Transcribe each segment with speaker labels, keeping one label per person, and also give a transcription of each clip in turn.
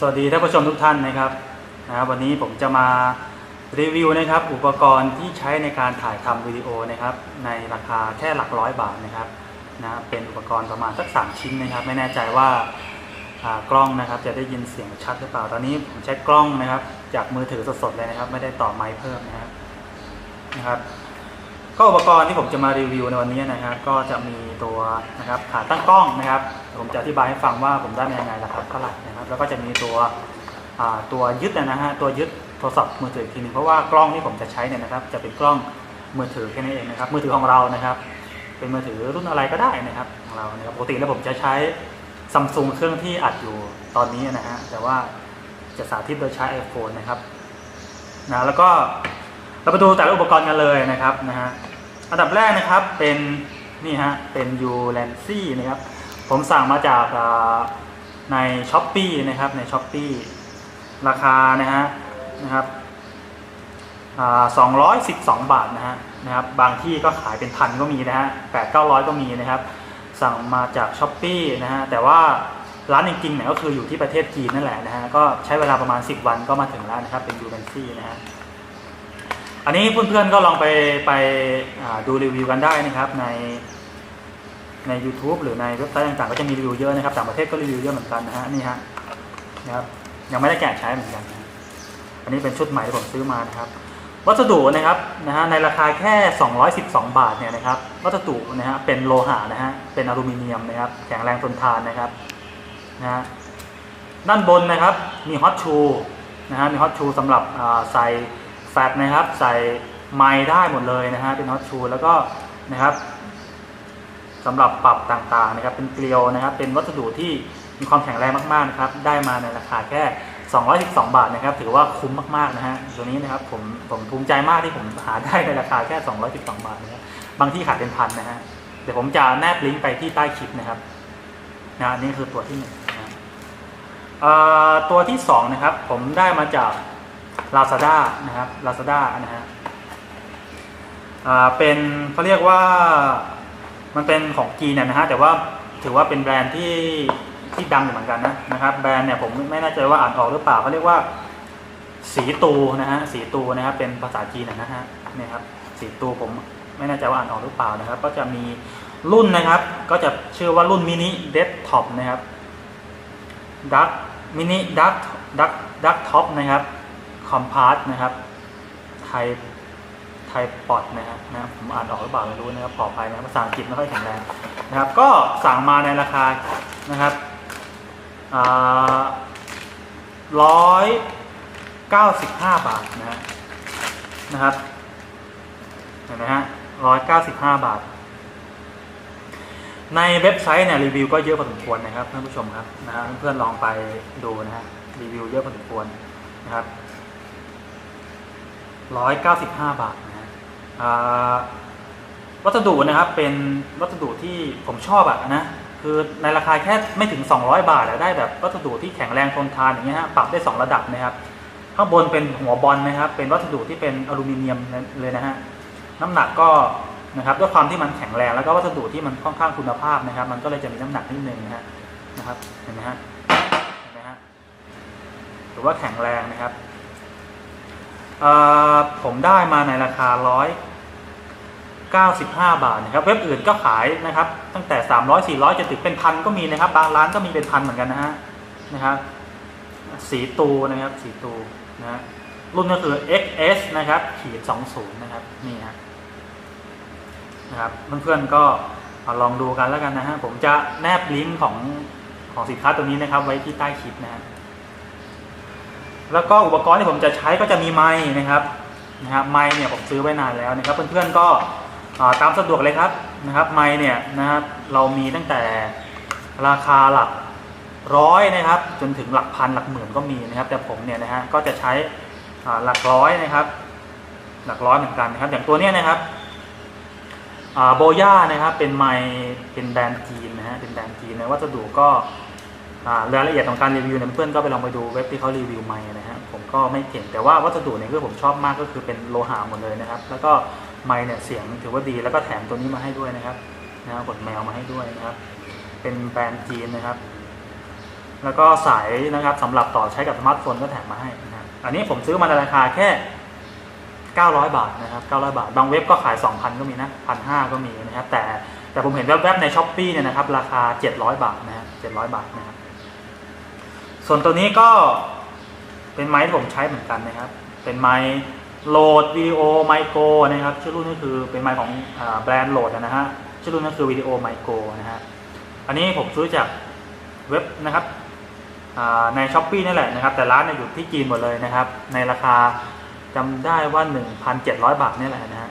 Speaker 1: สวัสดีท่านผู้ชมทุกท่านนะครับนะครับวันนี้ผมจะมารีวิวนะครับอุปกรณ์ที่ใช้ในการถ่ายทำวิดีโอนะครับในราคาแค่หลักร้อยบาทนะครับนะเป็นอุปกรณ์ประมาณสักสามชิ้นนะครับ ไม่แน่ใจว่าอ่ากล้องนะครับจะได้ยินเสียงชัดหรือเปล่า ตอนนี้ผมใช้กล้องนะครับ จากมือถือสดๆเลยนะครับ ไม่ได้ต่อไมค์เพิ่มนะครับนะครับ ก็อุปกรณ์ที่ผมจะมารีวิวในวันนี้นะครับ ก็จะมีตัวนะครับขาตั้งกล้องนะครับ ผมจะอธิบายให้ฟังว่าผมได้มายังไงราคาเท่าไหร่นะครับ แล้วก็จะมีตัวอ่าตัวยึดนะฮะตัวยึดโทรศัพท์มือถืออีกทีหนึงเพราะว่ากล้องที่ผมจะใช้เนี่ยนะครับ จะเป็นกล้องมือถือแค่นี้นเองนะครับมือถือของเรานะครับ เป็นมือถือรุ่นอะไรก็ได้นะครับของเรานะครับปกติแล้วผมจะใช้ซัมซุงเครื่องที่อัดอยู่ตอนนี้นะฮะแต่ว่าจะสาธิตโดยใช้ iPhone นะครับนะแล้วก็ เราไปดูแต่ละอุปกรณ์กันเลยนะครับนะฮะอันดับแรกนะครับเป็นนี่ฮะเป็น u l a n c y นะครับผมสั่งมาจากใน s h อ p e e นะครับใน s h อ p e e ราคานะฮะนะครับสองร้อยสิบสองบาทนะฮะนะครับบางที่ก็ขายเป็นพันก็มีนะฮะแปดเก้าร้อยก็มีนะครับ สั่งมาจาก s h อ p e e นะฮะแต่ว่าร้านจริงๆเนี่ยก็คืออยู่ที่ประเทศจีนนั่นแหละนะฮะก็ใช้เวลาประมาณ 10 วันก็มาถึงแล้วนะครับเป็นยูเ n นซี่นะฮะ อันนี้เพื่อนๆก็ลองไปไปดูรีวิวกันได้นะครับในใน YouTube หรือในเว็บไซต์ต่างๆ ก็จะมีรีวิวเยอะนะครับต่างประเทศก็รีวิวเยอะเหมือนกันนะฮะนี่ฮะนะครับยังไม่ได้แกะใช้เหมือนกันนะอันนี้เป็นชุดใหม่ที่ผมซื้อมานะครับ วัสดุนะครับนะฮะในราคาแค่ 212 บาทเนี่ยนะครับ วัสดุนะฮะเป็นโลหะนะฮะเป็นอลูมิเนียมนะครับแข็งแรงทนทานนะครับนะฮะด้านบนนะครับมีฮอตชูนะฮะมีฮอตชูสำหรับใส่ แฟลชนะครับ ใส่ไม้ได้หมดเลยนะฮะเป็นฮอตชูแล้วก็นะครับสำหรับปรับต่างๆนะครับ เป็นเกลียวนะครับ เป็นวัสดุที่มีความแข็งแรงมากๆนะครับ ได้มาในราคาแค่ 212 บาทนะครับ ถือว่าคุ้มมากๆนะฮะตัวนี้นะครับผมผมภูมิใจมากที่ผมหาได้ในราคาแค่ 212 บาทนะครับบางที่ขายเป็นพันนะฮะเดี๋ยวผมจะแนบลิงก์ไปที่ใต้คลิปนะครับนะนี่คือตัวที่หนึ่งนะตัวที่สองนะครับผมได้มาจาก Lazada นะครับ Lazada นะฮะเป็นเขาเรียกว่ามันเป็นของจีนนะนะฮะแต่ว่าถือว่าเป็นแบรนด์ที่ที่ดังเหมือนกันนะนะครับ แบรนด์เนี่ยผมไม่แน่ใจว่าอ่านออกหรือเปล่าเขาเรียกว่า สีตูนะฮะสีตูนะครับเป็นภาษาจีนนะฮะเนี่ยครับสีตูผมไม่แน่ใจว่าอ่านออกหรือเปล่านะครับ ก็จะมีรุ่นนะครับ ก็จะชื่อว่ารุ่นมินิเดสท็อปนะครับดักมินิดักดักดักท็อปนะครับ คอมพาร์ตนะครับไทยไทยปอดนะฮะนะผมอ่านออกหรือเปล่าไม่รู้นะครับขออภัยนะภาษาอังกฤษไม่ค่อยแข็งแรงนะครับ ก็สั่งมาในราคานะครับร้อยเก้าสิบห้าบาทนะฮะนะครับเห็นไหมฮะร้อยเก้าสิบห้าบาท ในเว็บไซต์เนี่ยรีวิวก็เยอะพอสมควรนะครับท่านผู้ชมครับนะฮะเพื่อนๆลองไปดูนะฮะรีวิวเยอะพอสมควรนะครับ ร้อยเก้าสิบห้าบาทนะฮะวัสดุนะครับเป็นวัสดุที่ผมชอบอะนะคือในราคาแค่ไม่ถึง 200 บาทได้แบบวัสดุที่แข็งแรงทนทานอย่างเงี้ยฮะปรับได้ 2 ระดับนะครับ ข้างบนเป็นหัวบอลนะครับ เป็นวัสดุที่เป็นอลูมิเนียมเลยนะฮะน้ำหนักก็นะครับด้วยความที่มันแข็งแรงแล้วก็วัสดุที่มันค่อนข้างคุณภาพนะครับ มันก็เลยจะมีน้ำหนักนิดนึงนะฮะนะครับเห็นไหมฮะเห็นไหมฮะถือว่าแข็งแรงนะครับ ผมได้มาในราคา 195 บาทนะครับ เว็บอื่นก็ขายนะครับ ตั้งแต่ 300 400จะถึงเป็นพันก็มีนะครับ บางร้านก็มีเป็นพันเหมือนกันนะฮะนะครับ สีตูนะครับ สีตูนะฮะรุ่นก็คือ XS นะครับขีด20 นะครับ นี่ฮะนะครับเพื่อนๆก็ลองดูกันแล้วกันนะฮะผมจะแนบลิงก์ของของสินค้าตัวนี้นะครับ ไว้ที่ใต้คลิปนะฮะ แล้วก็อุปกรณ์ที่ผมจะใช้ก็จะมีไม้นะครับนะครับไม้เนี่ยผมซื้อไว้นานแล้วนะครับเพื่อนๆก็ตามสะดวกเลยครับนะครับไม้เนี่ยนะครับเรามีตั้งแต่ราคาหลักร้อยนะครับจนถึงหลักพันหลักหมื่นก็มีนะครับ แต่ผมเนี่ยนะฮะก็จะใช้หลักร้อยนะครับ หลักร้อยเหมือนกันนะครับ อย่างตัวเนี้ยนะครับโบย่านะครับเป็นไม้เป็นแบรนด์จีนนะฮะเป็นแบรนด์จีนนะวัสดุก็ รายละเอียดของการรีวิวเนี่ยเพื่อนก็ไปลองไปดูเว็บที่เขารีวิวไม้นะฮะผมก็ไม่เก่งแต่ว่าวัสดุเนี่ยที่ผมชอบมากก็คือเป็นโลหะหมดเลยนะครับ แล้วก็ไม้เนี่ยเสียงถือว่าดีแล้วก็แถมตัวนี้มาให้ด้วยนะครับนะครับขนแมวมาให้ด้วยนะครับ เป็นแบรนด์จีนนะครับ แล้วก็สายนะครับสำหรับต่อใช้กับสมาร์ทโฟนก็แถมมาให้นะครับอันนี้ผมซื้อมาในราคาแค่ 900 บาทนะครับ 900 บาท บางเว็บก็ขาย 2,000 ก็มีนะ1,500ก็มีนะครับ แต่แต่ผมเห็นแวบๆในช้อปปีเนี่ยนะครับ ราคา 700 บาทนะฮะ700 บาทนะครับ ส่วนตัวนี้ก็เป็นไม้ที่ผมใช้เหมือนกันนะครับ เป็นไม้โหลดวิดีโอไมโครนะครับชื่อรุ่นก็คือเป็นไม้ของแบรนด์โหลดนะฮะชื่อรุ่นก็คือวิดีโอไมโครนะฮะอันนี้ผมซื้อจากเว็บนะครับในช้อปปีนี่แหละนะครับ แต่ร้านเนี่ยอยู่ที่จีนหมดเลยนะครับ ในราคาจำได้ว่า 1,700 บาทนี่แหละนะฮะ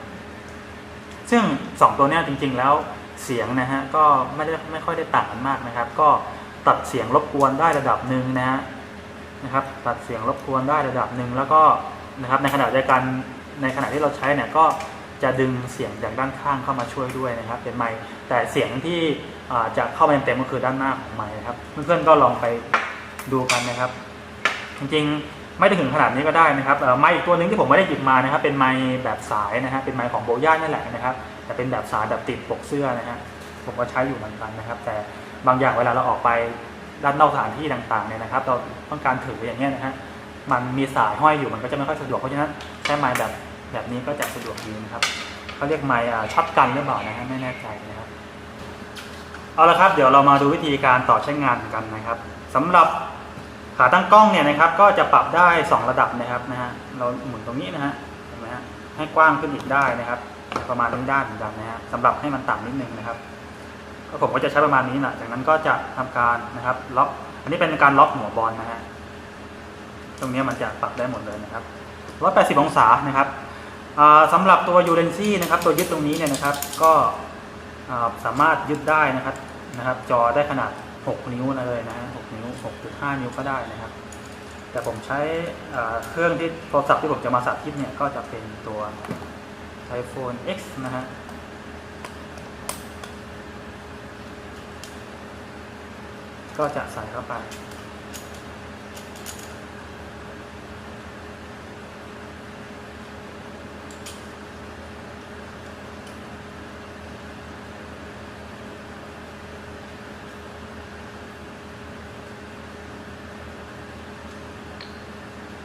Speaker 1: ซึ่ง 2 ตัวเนี้ยจริง ๆ แล้วเสียงนะฮะก็ไม่ได้ไม่ค่อยได้ต่างกันมากนะครับ ก็ ตัดเสียงรบกวนได้ระดับหนึ่งนะฮะนะครับ ตัดเสียงรบกวนได้ระดับหนึ่งแล้วก็นะครับในขณะเดียวกันในขณะที่เราใช้เนี่ยก็จะดึงเสียงจากด้านข้างเข้ามาช่วยด้วยนะครับ เป็นไมค์แต่เสียงที่จะเข้ามาเต็มๆก็คือด้านหน้าของไมค์นะครับเพื่อนๆก็ลองไปดูกันนะครับ จริงๆไม่ถึงขนาดนี้ก็ได้นะครับไมค์อีกตัวหนึ่งที่ผมไม่ได้หยิบมานะครับ เป็นไมค์แบบสายนะฮะเป็นไมค์ของโบย่านั่นแหละนะครับ แต่เป็นแบบสายแบบติดปกเสื้อนะฮะผมก็ใช้อยู่เหมือนกันนะครับ แต่ บางอย่างเวลาเราออกไปด้านนอกสถานที่ต่างๆเนี่ยนะครับ เราต้องการถืออย่างเงี้ยนะฮะมันมีสายห้อยอยู่มันก็จะไม่ค่อยสะดวกเพราะฉะนั้นใช้ไมค์แบบแบบนี้ก็จะสะดวกดีนะครับเขาเรียกไมค์ช็อตกันหรือเปล่านะฮะไม่แน่ใจนะครับเอาละครับ เดี๋ยวเรามาดูวิธีการต่อใช้งานกันนะครับสำหรับขาตั้งกล้องเนี่ยนะครับก็จะปรับได้ 2 ระดับนะครับนะฮะเราหมุนตรงนี้นะฮะเห็นไหมฮะให้กว้างขึ้นอีกได้นะครับ ประมาณนี้ด้านเหมือนกันนะฮะสำหรับให้มันต่ำนิดนึงนะครับ ก็ผมก็จะใช้ประมาณนี้แหละจากนั้นก็จะทำการนะครับล็อกอันนี้เป็นการล็อกหัวบอลนะฮะตรงนี้มันจะปรับได้หมดเลยนะครับ180 องศานะครับอ่าสำหรับตัวยูเรนซี่นะครับตัวยึดตรงนี้เนี่ยนะครับก็สามารถยึดได้นะครับนะครับ จอได้ขนาด 6 นิ้วเลยนะฮะ6นิ้ว 6.5 นิ้วก็ได้นะครับ แต่ผมใช้เครื่องที่โทรศัพท์ที่ผมจะมาสาธิตเนี่ยก็จะเป็นตัว iPhone X นะฮะ ก็จะใส่เข้าไป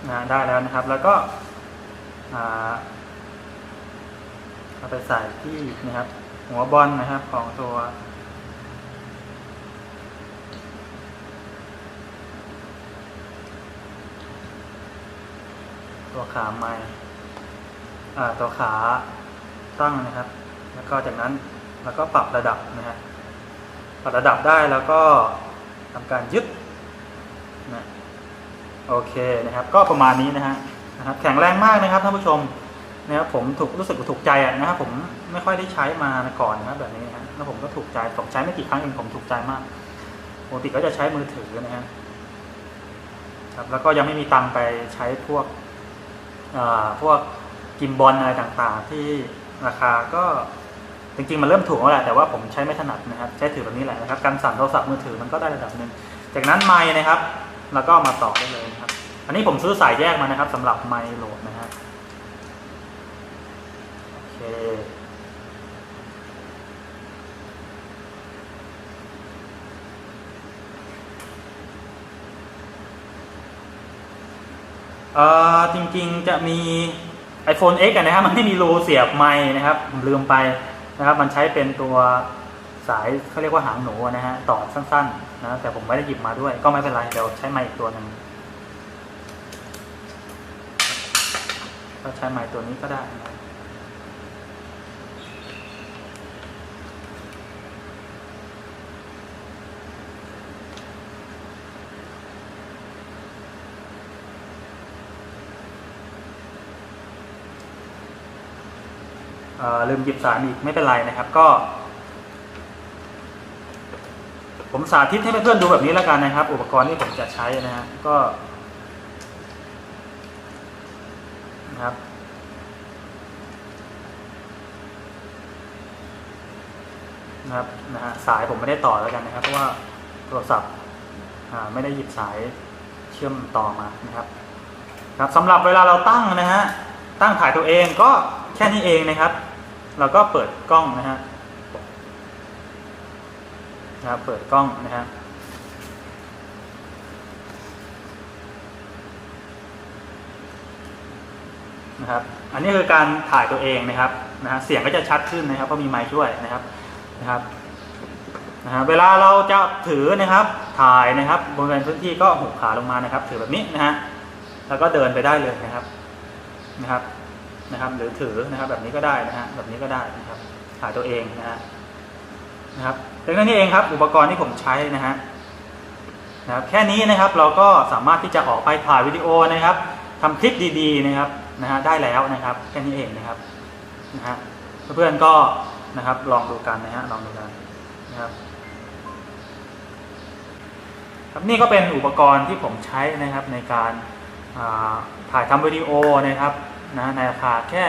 Speaker 1: นะได้แล้วนะครับแล้วก็เอาไปใส่ที่นะครับหัวบอลนะครับของตัว ตัวขาไม้อ่ตัวขาตั้งนะครับ แล้วก็จากนั้นแล้วก็ปรับระดับนะฮะปรับระดับได้แล้วก็ทำการยึดนะโอเคนะครับ ก็ประมาณนี้นะฮะนะครับ แข็งแรงมากนะครับท่านผู้ชมนะครับผมถูกรู้สึกถูกใจอะนะครับผมไม่ค่อยได้ใช้มาก่อนนะครับแบบนี้นะแล้วผมก็ถูกใจผมใช้ไม่กี่ครั้งเองผมถูกใจมากปกติก็จะใช้มือถือนะฮะครับแล้วก็ยังไม่มีตังไปใช้พวก พวกกิมบอลอะไรต่างๆ ที่ราคาก็จริงๆ มันเริ่มถูกแล้วแหละแต่ว่าผมใช้ไม่ถนัดนะครับ ใช้ถือแบบนี้แหละนะครับการสั่นโทรศัพท์มือถือมันก็ได้ระดับหนึ่งจากนั้นไม้นะครับ แล้วก็มาต่อได้เลยนะครับ อันนี้ผมซื้อสายแยกมานะครับสำหรับไมโหลดนะฮะโอเค เออจริงๆจะมี iPhone X อะนะครับมันไม่มีรูเสียบไม้นะครับผมลืมไปนะครับ มันใช้เป็นตัวสายเขาเรียกว่าหางหนูนะฮะต่อสั้นๆนะแต่ผมไม่ได้หยิบมาด้วย ก็ไม่เป็นไรเดี๋ยวใช้ไม้อีกตัวหนึ่งก็ใช้ไม้ตัวนี้ก็ได้นะครับเอ่อ ลืมหยิบสารอีกไม่เป็นไรนะครับก็ ผมสาธิตให้เพื่อนๆดูแบบนี้แล้วกันนะครับ อุปกรณ์ที่ผมจะใช้นะฮะก็นะครับนะครับนะฮะสายผมไม่ได้ต่อแล้วกันนะครับ เพราะว่าโทรศัพท์ไม่ได้หยิบสายเชื่อมต่อมานะครับ ครับสำหรับเวลาเราตั้งนะฮะตั้งถ่ายตัวเองก็แค่นี้เองนะครับ เราก็เปิดกล้องนะฮะนะครับเปิดกล้องนะฮะนะครับ อันนี้คือการถ่ายตัวเองนะครับนะฮะเสียงก็จะชัดขึ้นนะครับเพราะมีไม้ช่วยนะครับนะครับนะฮะเวลาเราจะถือนะครับ ถ่ายนะครับ บนพื้นที่ก็หุบขาลงมานะครับ ถือแบบนี้นะฮะแล้วก็เดินไปได้เลยนะครับนะครับ นะครับ หรือถือนะครับ แบบนี้ก็ได้นะฮะแบบนี้ก็ได้นะครับถ่ายตัวเองนะฮะนะครับเพียงเท่นี้เองครับ อุปกรณ์ที่ผมใช้นะฮะนะครับแค่นี้นะครับเราก็สามารถที่จะออกไปถ่ายวิดีโอนะครับทำคลิปดีๆนะครับนะฮะได้แล้วนะครับแค่นี้เองนะครับนะฮะเพื่อนๆก็นะครับลองดูกันนะฮะลองดูกันนะครับครับนี่ก็เป็นอุปกรณ์ที่ผมใช้นะครับในการถ่ายทำวิดีโอนะครับ นะในราคาแค่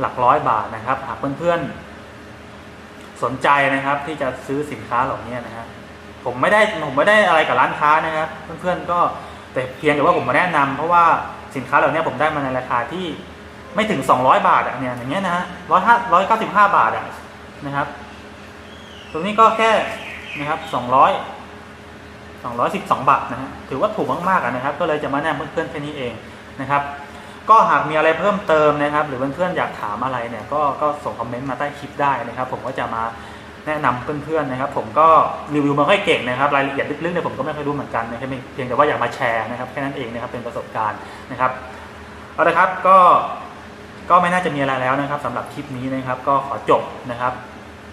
Speaker 1: หลักร้อยบาทนะครับ หากเพื่อนๆสนใจนะครับ ที่จะซื้อสินค้าเหล่านี้นะฮะผมไม่ได้ผมไม่ได้อะไรกับร้านค้านะครับ เพื่อนๆก็แต่เพียงแต่ว่าผมมาแนะนำเพราะว่าสินค้าเหล่านี้ผมได้มาในราคาที่ไม่ถึง 200 บาทอะเนี่ยอย่างเงี้ยนะฮะร้อยห้าร้อยเก้าสิบห้าบาทอะนะครับ ตรงนี้ก็แค่นะครับสองร้อยสองร้อยสิบสองบาทนะฮะถือว่าถูกมากๆนะครับ ก็เลยจะมาแนะนำเพื่อนๆแค่นี้เองนะครับ ก็หากมีอะไรเพิ่มเติมนะครับ หรือเพื่อนๆอยากถามอะไรเนี่ยก็ก็ส่งคอมเมนต์มาใต้คลิปได้นะครับ ผมก็จะมาแนะนำเพื่อนๆนะครับ ผมก็รีวิวไมาค่อยเก่งนะครับรายละเอียดลึกๆเนี่ยผมก็ไม่ค่อยรู้เหมือนกันนะครับเพียงแต่ว่าอยากมาแชร์นะครับแค่นั้นเองนะครับเป็นประสบการณ์นะครับเอาละครับก็ก็ไม่น่าจะมีอะไรแล้วนะครับสำหรับคลิปนี้นะครับ ก็ขอจบนะครับ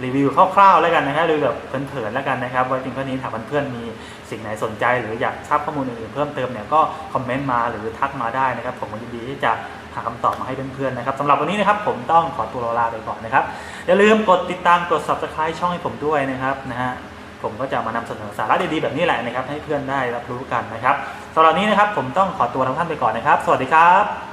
Speaker 1: รีวิวคร่าวๆแล้วกันนะครับรีวิวแบบเผินๆแล้วกันนะครับไว้ถึงข้อนี้ถ้าเพื่อนๆมีสิ่งไหนสนใจ หรืออยากทราบข้อมูลอื่นๆเพิ่มเติมเนี่ยก็คอมเมนต์มาหรือทักมาได้นะครับ ผมยินดีที่จะหาคำตอบมาให้เพื่อนๆนะครับสำหรับวันนี้นะครับผมต้องขอตัวลาไปก่อนนะครับอย่าลืมกดติดตามกด subscribe ช่องให้ผมด้วยนะครับนะฮะผมก็จะมานำเสนอสาระดีๆแบบนี้แหละนะครับ ให้เพื่อนได้รับรู้กันนะครับสำหรับนนี้นะครับผมต้องขอตัวทุกท่านไปก่อนนะครับ สวัสดีครับ